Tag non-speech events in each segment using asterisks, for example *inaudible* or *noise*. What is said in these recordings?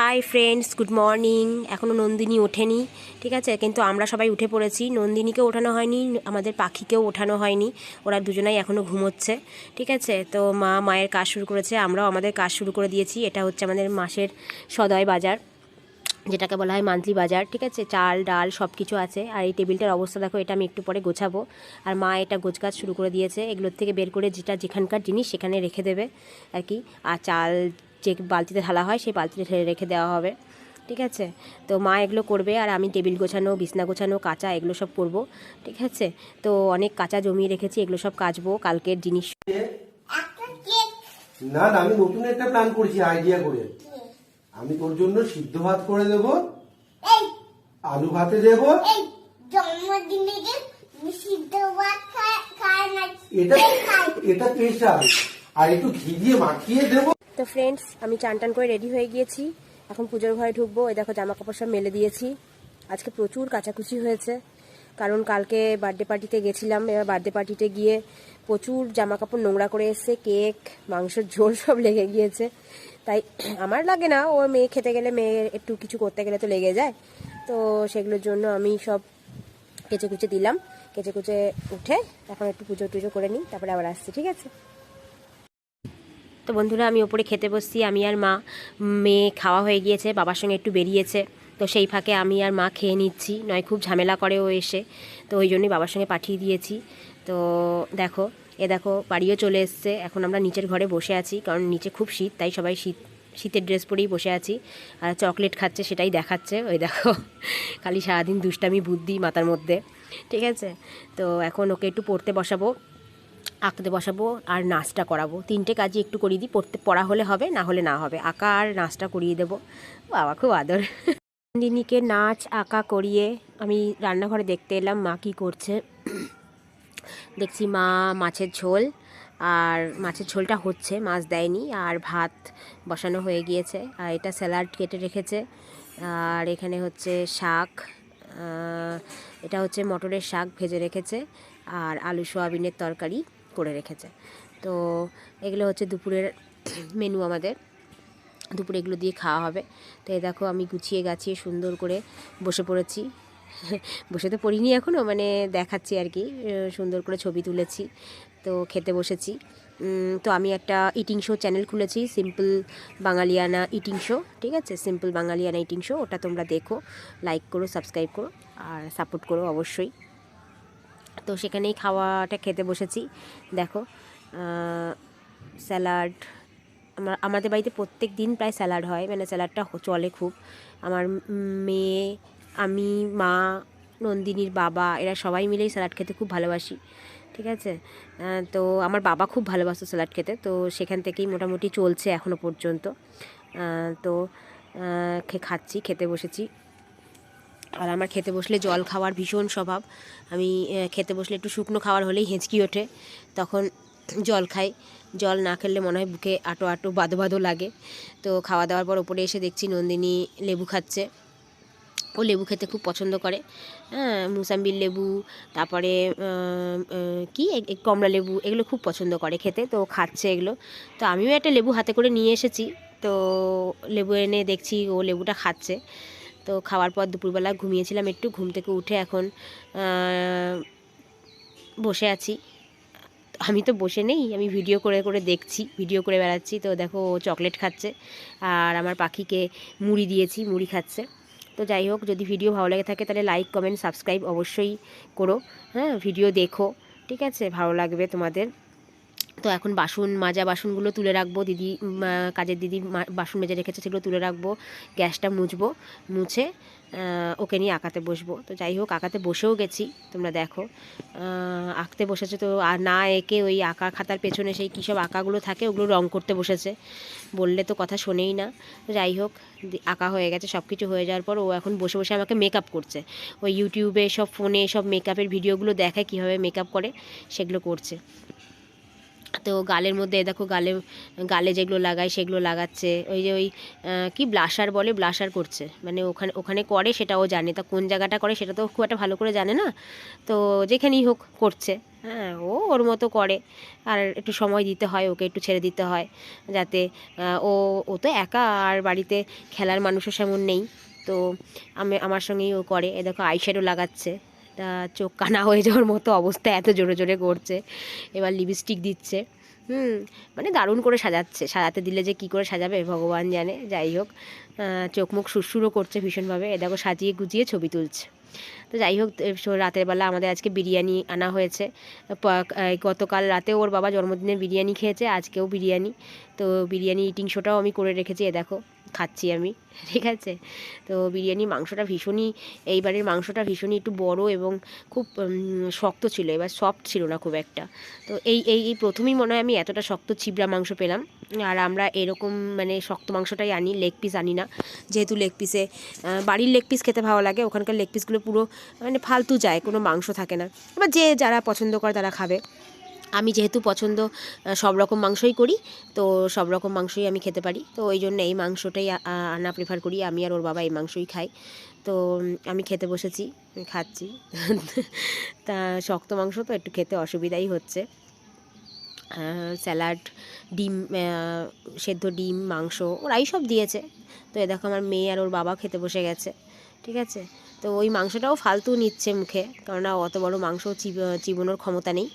Hi friends good morning এখনও নন্দিনী ওঠেনি, ঠিক আছে? কিন্তু আমরা সবাই উঠে পড়েছি। নন্দিনীকেও ওঠানো হয়নি, আমাদের পাখিকেও ওঠানো হয়নি। ওরা দুজনাই এখনও ঘুমোচ্ছে, ঠিক আছে? তো মা মায়ের কাজ শুরু করেছে। আমরাও আমাদের কাজ শুরু করে দিয়েছি। এটা হচ্ছে আমাদের মাসের সদয় বাজার, যেটাকে বলা হয় মান্থলি বাজার, ঠিক আছে? চাল, ডাল সব কিছু আছে। আর এই টেবিলটার অবস্থা দেখো, এটা আমি একটু পরে গোছাবো। আর মা এটা গোছগাছ শুরু করে দিয়েছে। এগুলোর থেকে বের করে যেটা যেখানকার জিনিস সেখানে রেখে দেবে, আর কি? আর চাল যে বালতিতে ঢালা হয় সেই বালতিতে ঢেলে রেখে দেওয়া হবে। ঠিক আছে? তো মা এগুলো করবে আর আমি টেবিল গোছানো বিছনা গোছানো কাঁচা এগুলো সব করব। ঠিক আছে? তো অনেক কাঁচা জমিয়ে রেখেছি এগুলো সব কাচবো কালকের জিনিস না না আমি নতুন একটা প্ল্যান করছি আইডিয়া করে। আমি তোর জন্য সিদ্ধ ভাত করে দেব। এই। আলু ভাতে দেব। এই জন্মদিনে সিদ্ধ ভাত খায় খায় না এটা এটা স্পেশাল আর একটু ঘি দিয়ে মাখিয়ে দেব। তো ফ্রেন্ডস আমি চান টান করে রেডি হয়ে গিয়েছি। এখন পুজোর ঘরে ঢুকবো। ওই দেখো জামা কাপড় সব মেলে দিয়েছি। আজকে প্রচুর কাচাকুচি হয়েছে। কারণ কালকে বার্থডে পার্টিতে গেছিলাম। এবার বার্থডে পার্টিতে গিয়ে প্রচুর জামা কাপড় নোংরা করে এসছে। কেক, মাংসের ঝোল সব লেগে গিয়েছে। তাই *clears throat* আমার লাগে না। ও মেয়ে খেতে গেলে মেয়ের একটু কিছু করতে গেলে তো লেগে যায়। তো সেগুলোর জন্য আমি সব কেচে কুচে দিলাম। কেচে কুচে উঠে এখন একটু পুজো টুজো করে নিই। তারপরে আবার আসছি, ঠিক আছে? তো বন্ধুরা, আমি ওপরে খেতে বসছি। আমি আর মা, মেয়ে খাওয়া হয়ে গিয়েছে, বাবার সঙ্গে একটু বেরিয়েছে। তো সেই ফাঁকে আমি আর মা খেয়ে নিচ্ছি, নয় খুব ঝামেলা করে ও এসে। তো ওই জন্যই বাবার সঙ্গে পাঠিয়ে দিয়েছি। তো দেখো, এ দেখো, বাড়িও চলে এসছে। এখন আমরা নিচের ঘরে বসে আছি, কারণ নিচে খুব শীত, তাই সবাই শীত, শীতের ড্রেস পরেই বসে আছি। আর চকলেট খাচ্ছে, সেটাই দেখাচ্ছে। ওই দেখো, খালি সারাদিন দুষ্টামি, বুদ্ধি মাথার মধ্যে। ঠিক আছে? তো এখন ওকে একটু পড়তে বসাবো। আঁকতে বসাবো আর নাচটা করাবো। তিনটে কাজই একটু করিয়ে দিই, পড়তে, পড়া হলে হবে, না হলে না হবে। আঁকা আর নাচটা করিয়ে দেবো। বাবা, খুব আদর। দিনীকে নাচ, আঁকা করিয়ে আমি রান্নাঘরে দেখতে এলাম, মা কী করছে। দেখছি মা মাছের ঝোল, আর মাছের ঝোলটা হচ্ছে, মাছ দেয়নি, আর ভাত বসানো হয়ে গিয়েছে। আর এটা স্যালাড কেটে রেখেছে। আর এখানে হচ্ছে শাক এটা হচ্ছে মটরের শাক ভেজে রেখেছে। আর আলু সোয়াবিনের তরকারি করে রেখেছে। তো এগুলো হচ্ছে দুপুরের মেনু আমাদের। দুপুরে এগুলো দিয়ে খাওয়া হবে। তো এই দেখো আমি গুছিয়ে গাছিয়ে সুন্দর করে বসে পড়েছি। *laughs* বসে তো পড়িনি এখনও মানে দেখাচ্ছি আর কি। সুন্দর করে ছবি তুলেছি, তো খেতে বসেছি। তো আমি একটা ইটিং শো চ্যানেল খুলেছি সিম্পল বাঙালিয়ানা ইটিং শো ঠিক আছে? সিম্পল বাঙালিয়ানা ইটিং শো ওটা তোমরা দেখো লাইক করো সাবস্ক্রাইব করো, আর সাপোর্ট করো অবশ্যই। তো সেখানেই খাওয়াটা খেতে বসেছি। দেখো স্যালাড, আমার, আমাদের বাড়িতে প্রত্যেক দিন প্রায় স্যালাড হয় মানে স্যালাডটা চলে খুব। আমার মেয়ে, আমি, মা, নন্দিনীর বাবা, এরা সবাই মিলেই স্যালাড খেতে খুব ভালোবাসি, ঠিক আছে? তো আমার বাবা খুব ভালোবাসতো স্যালাড খেতে, তো সেখান থেকেই মোটামুটি চলছে এখনও পর্যন্ত। তো খাচ্ছি, খেতে বসেছি। আর আমার খেতে বসলে জল খাওয়ার ভীষণ স্বভাব। আমি খেতে বসলে একটু শুকনো খাবার হলেই হেঁচকি ওঠে। তখন জল খাই। জল না খেলে মনে হয় বুকে আটো আটো বাদো বাদো লাগে। তো খাওয়া দাওয়ার পর ওপরে এসে দেখছি নন্দিনী লেবু খাচ্ছে। ও লেবু খেতে খুব পছন্দ করে। হ্যাঁ মুসাম্বির লেবু, তারপরে কি? কমলা লেবু, এগুলো খুব পছন্দ করে খেতে। তো খাচ্ছে এগুলো। তো আমিও একটা লেবু হাতে করে নিয়ে এসেছি। তো লেবু এনে দেখছি ও লেবুটা খাচ্ছে। তো খাওয়ার পর দুপুরবেলা ঘুমিয়েছিলাম, একটু ঘুম থেকে উঠে এখন বসে আছি। আমি তো বসে নেই, আমি ভিডিও করে করে দেখছি, ভিডিও করে বেড়াচ্ছি। তো দেখো ও চকলেট খাচ্ছে আর আমার পাখিকে মুড়ি দিয়েছি, মুড়ি খাচ্ছে। তো যাই হোক, যদি ভিডিও ভালো লাগে থাকে তাহলে লাইক কমেন্ট সাবস্ক্রাইব অবশ্যই করো। হ্যাঁ ভিডিও দেখো, ঠিক আছে? ভালো লাগবে তোমাদের। তো এখন বাসন, মাজা বাসনগুলো তুলে রাখব। দিদি কাজের দিদি বাসন মেজে রেখেছে সেগুলো তুলে রাখব। গ্যাসটা মুছবো, মুছে ওকে নিয়ে আঁকাতে বসবো। তো যাই হোক, আঁকাতে বসেও গেছি, তোমরা দেখো। আঁকতে বসেছে তো, আর না একে ওই আঁকা খাতার পেছনে সেই কী সব আঁকাগুলো থাকে, ওগুলো রং করতে বসেছে। বললে তো কথা শোনেই না। তো যাই হোক আঁকা হয়ে গেছে, সব কিছু হয়ে যাওয়ার পর ও এখন বসে বসে আমাকে মেকআপ করছে। ওই ইউটিউবে সব, ফোনে সব মেকআপের ভিডিওগুলো দেখায় কীভাবে মেকআপ করে, সেগুলো করছে। তো গালের মধ্যে দেখো গালে গালে যেগুলো লাগায় সেগুলো লাগাচ্ছে। ওই যে ওই কি ব্লাশার বলে? ব্লাশার করছে। মানে ওখানে ওখানে করে, সেটাও জানে। তা কোন জায়গাটা করে সেটা তো খুব একটা ভালো করে জানে না। তো যেখানেই হোক করছে। হ্যাঁ ও ওর মতো করে। আর একটু সময় দিতে হয়, ওকে একটু ছেড়ে দিতে হয়। যাতে ও ও তো একা আর বাড়িতে খেলার মানুষও সেমন নেই। তো আমি, আমার সঙ্গেই ও করে। এ দেখো আইশ্যাডো লাগাচ্ছে। চোখ কানা হয়ে যাওয়ার মতো অবস্থা এত জোরে জোরে করছে। এবার লিপস্টিক দিচ্ছে। হুম মানে দারুণ করে সাজাচ্ছে। সাজাতে দিলে যে কি করে সাজাবে, ভগবান জানে। যাই হোক চোখ মুখ সুরসুরও করছে ভীষণভাবে। এ দেখো, সাজিয়ে গুজিয়ে ছবি তুলছে। তো যাই হোক রাতের বেলা আমাদের আজকে বিরিয়ানি আনা হয়েছে। গতকাল রাতে ওর বাবা জন্মদিনে বিরিয়ানি খেয়েছে, আজকেও বিরিয়ানি। তো বিরিয়ানি ইটিং শোটাও আমি করে রেখেছি, এ দেখো। খাচ্ছি আমি, *laughs* ঠিক আছে? তো বিরিয়ানি মাংসটা ভীষণই, এইবারের মাংসটা ভীষণই একটু বড় এবং খুব শক্ত ছিল, এবার সফট ছিল না খুব একটা। তো এই এই এই প্রথমেই মনে হয় আমি এতটা শক্ত ছিবড়া মাংস পেলাম। আর আমরা এরকম মানে শক্ত মাংসটাই আনি লেগ পিস আনি না। যেহেতু লেগ পিসে বাড়ির লেগ পিস খেতে ভালো লাগে, ওখানকার লেগ পিসগুলো পুরো মানে ফালতু যায়, কোনো মাংস থাকে না। এবার যে যারা পছন্দ করে তারা খাবে। আমি যেহেতু পছন্দ সব রকম মাংসই করি, তো সব রকম মাংসই আমি খেতে পারি। তো ওই জন্য এই মাংসটাই আনা প্রেফার করি। আমি আর ওর বাবা এই মাংসই খাই। তো আমি খেতে বসেছি, খাচ্ছি। *laughs* তা শক্ত মাংস তো একটু খেতে অসুবিধাই হচ্ছে। স্যালাড, ডিম সেদ্ধ ডিম, মাংস, ওরাই সব দিয়েছে। তো এ দেখো আমার মেয়ে আর ওর বাবা খেতে বসে গেছে, ঠিক আছে? তো ওই মাংসটাও ফালতু নিচ্ছে মুখে, কেননা অত বড় মাংস চিব- চিবোনোর ক্ষমতা নেই,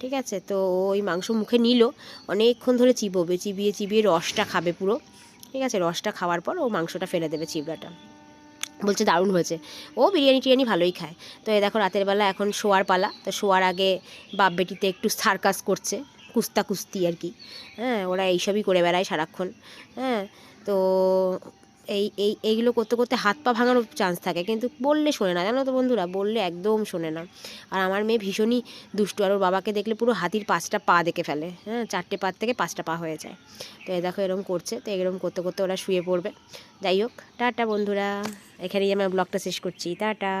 ঠিক আছে? তো ওই মাংস মুখে নিল, অনেকক্ষণ ধরে চিবোবে, চিবিয়ে চিবিয়ে রসটা খাবে পুরো, ঠিক আছে? রসটা খাওয়ার পর ও মাংসটা ফেলে দেবে চিবড়াটা। বলছে দারুণ হয়েছে। ও বিরিয়ানি টিরিয়ানি ভালোই খায়। তো এ দেখো রাতের বেলা এখন শোয়ার পালা, তো শোয়ার আগে বাপ বেটিতে একটু সার্কাস করছে কুস্তা কুস্তি আর কি। হ্যাঁ ওরা এইসবই করে বেড়ায় সারাক্ষণ। হ্যাঁ তো এই এই, এইগুলো করতে করতে হাত পা ভাঙানোর চান্স থাকে। কিন্তু বললে শোনে না, জানো তো বন্ধুরা, বললে একদম শোনে না। আর আমার মেয়ে ভীষণই দুষ্টু, আর ওর বাবাকে দেখলে পুরো হাতির পাঁচটা পা দেখে ফেলে। হ্যাঁ চারটে পা থেকে পাঁচটা পা হয়ে যায়। তো এ দেখো এরকম করছে, তো এরকম করতে করতে ওরা শুয়ে পড়বে। যাই হোক, টাটা বন্ধুরা। এখানেই আমার ব্লগটা শেষ করছি। টাটা।